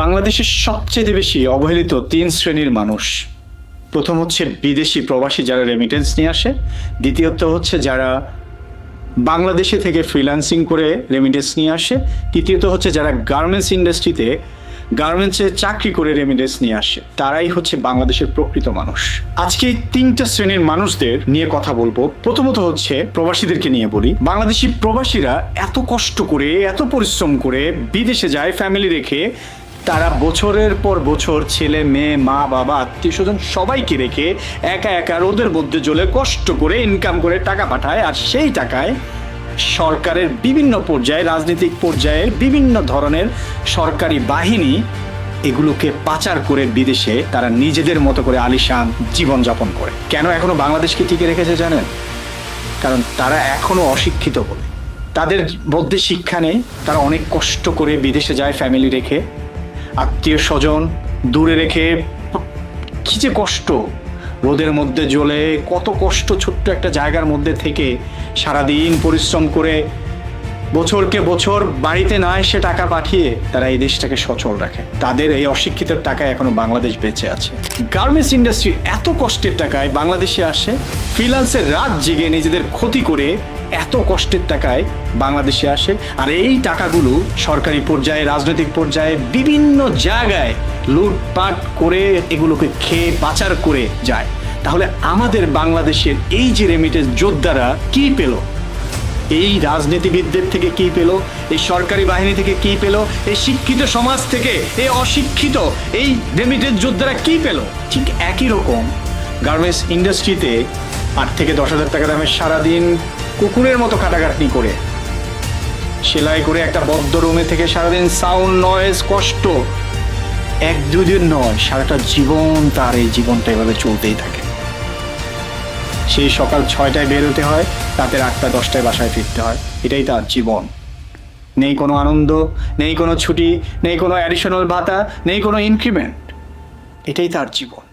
বাংলাদেশের সবচেয়ে বেশি অবহেলিত তিন শ্রেণির মানুষ। প্রথম হচ্ছে বিদেশি প্রবাসী যারা রেমিটেন্স নিয়ে আসে। দ্বিতীয়ত হচ্ছে যারা বাংলাদেশে থেকে ফ্রিল্যান্সিং করে রেমিটেন্স নিয়ে আসে। তৃতীয়ত হচ্ছে যারা গার্মেন্টস ইন্ডাস্ট্রিতে গার্মেন্টসে চাকরি করে রেমিটেন্স নিয়ে আসে। তারাই হচ্ছে বাংলাদেশের প্রকৃত মানুষ। আজকে এই তিনটা শ্রেণির মানুষদের নিয়ে কথা বলব। প্রথমত হচ্ছে প্রবাসীদেরকে নিয়ে বলি। বাংলাদেশি প্রবাসীরা এত কষ্ট করে, এত পরিশ্রম করে বিদেশে যায় ফ্যামিলি রেখে তারা বছরের পর বছর ছেলে, মেয়ে, মা, বাবা, আত্মীয় স্বজন সবাইকে রেখে একা একা রোদের মধ্যে জ্বলে কষ্ট করে ইনকাম করে টাকা পাঠায় আর সেই টাকায় সরকারের বিভিন্ন পর্যায়ে, রাজনৈতিক পর্যায়ে বিভিন্ন ধরনের সরকারি বাহিনী এগুলোকে পাচার করে বিদেশে তারা নিজেদের মতো করে আলিশান জীবনযাপন করে। কেন এখনও বাংলাদেশকে টিকে রেখেছে জানেন? কারণ তারা এখনও অশিক্ষিত বলে। তাদের মধ্যে শিক্ষা নেই, তারা অনেক কষ্ট করে বিদেশে যায় ফ্যামিলি রেখে। আত্মীয় স্বজন দূরে রেখে কি যে কষ্ট। রোদের মধ্যে জ্বলে কত কষ্ট ছোট্ট একটা জায়গার মধ্যে থেকে সারাদিন পরিশ্রম করে বছরকে বছর বাড়িতে না এসে টাকা পাঠিয়ে তারা এই দেশটাকে সচল রাখে। তাদের এই অশিক্ষিতের টাকায় এখনও বাংলাদেশ বেঁচে আছে। গার্মেন্টস ইন্ডাস্ট্রি এত কষ্টের টাকায় বাংলাদেশে আসে ফ্রিলান্সের রাত জেগে নিজেদের ক্ষতি করে এত কষ্টের টাকায় বাংলাদেশে আসে, আর এই টাকাগুলো সরকারি পর্যায়ে, রাজনৈতিক পর্যায়ে বিভিন্ন জায়গায় লুটপাট করে এগুলোকে খেয়ে পাচার করে যায়। তাহলে আমাদের বাংলাদেশের এই যে রেমিটেন্স যোদ্ধারা কি পেল? এই রাজনীতিবিদদের থেকে কি পেল? এই সরকারি বাহিনী থেকে কি পেল? এই শিক্ষিত সমাজ থেকে, এই অশিক্ষিত, এই রেমিটেন্স যোদ্ধারা কি পেল? ঠিক একই রকম গার্মেন্টস ইন্ডাস্ট্রিতে আট থেকে দশ হাজার টাকা দামের সারাদিন কুকুরের মতো খাটাখাটনি করে। সেলাই করে একটা বদ্ধ রুমে থেকে সারাদিন সাউন্ড নয়েজ কষ্ট। এক দুই দিন নয়, সারাটা জীবন তার এই জীবনটা এভাবে চলতেই থাকে। সেই সকাল ছয়টায় বেরোতে হয়, রাতে আটটা, দশটায় বাসায় ফিরতে হয়। এটাই তার জীবন। নেই কোনো আনন্দ, নেই কোনো ছুটি, নেই কোনো অ্যাডিশনাল ভাতা, নেই কোনো ইনক্রিমেন্ট এটাই তার জীবন।